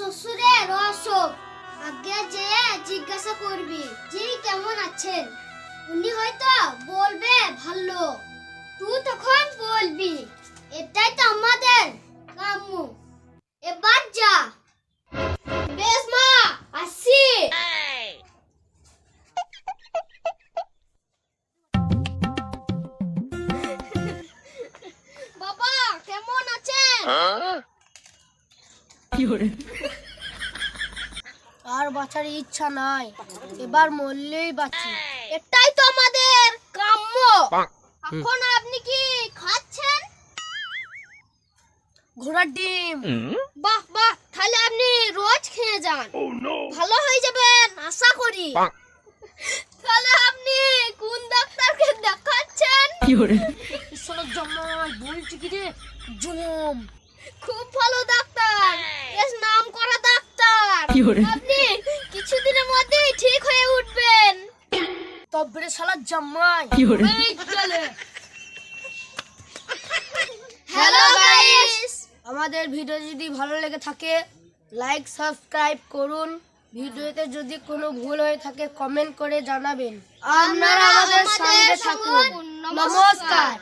শ্বশুরের অসুখ আগে যে জিজ্ঞাসা করবি জি কেমন আছেন? উনি হয়তো বলবে ভালো। তুই তখন বলবি, এটাই তো আমাদের কাম্য। এবার যা। বেশ মা, আসি। বাবা, কেমন আছেন? আর বাঁচার ইচ্ছা নাই। এবার মরলেই বাঁচি। এটাই তো আমাদের কাম্য। এখন আপনি কি খাচ্ছেন? ঘোড়ার ডিম। বাহ বাহ তাহলে আপনি রোজ খেয়ে যান। ভালো হয়ে যাবেন আশা করি। তাহলে আপনি কোন ডাক্তারকে দেখাচ্ছেন? ঈশ্বরের জমাই বলছি কি রে? জম। খুব ভালো ডাক্তার বেশ নাম করা ডাক্তার আপনি কিছুদিনের মধ্যেই ঠিক হয়ে উঠবেন। তবে শালার জামাই এই চলে। হ্যালো গাইস আমাদের ভিডিও যদি ভালো লেগে থাকে লাইক সাবস্ক্রাইব করুন। ভিডিওতে যদি কোনো ভুল হয়ে থাকে কমেন্ট করে জানাবেন। আপনারা আমাদের সঙ্গে থাকুন। নমস্কার।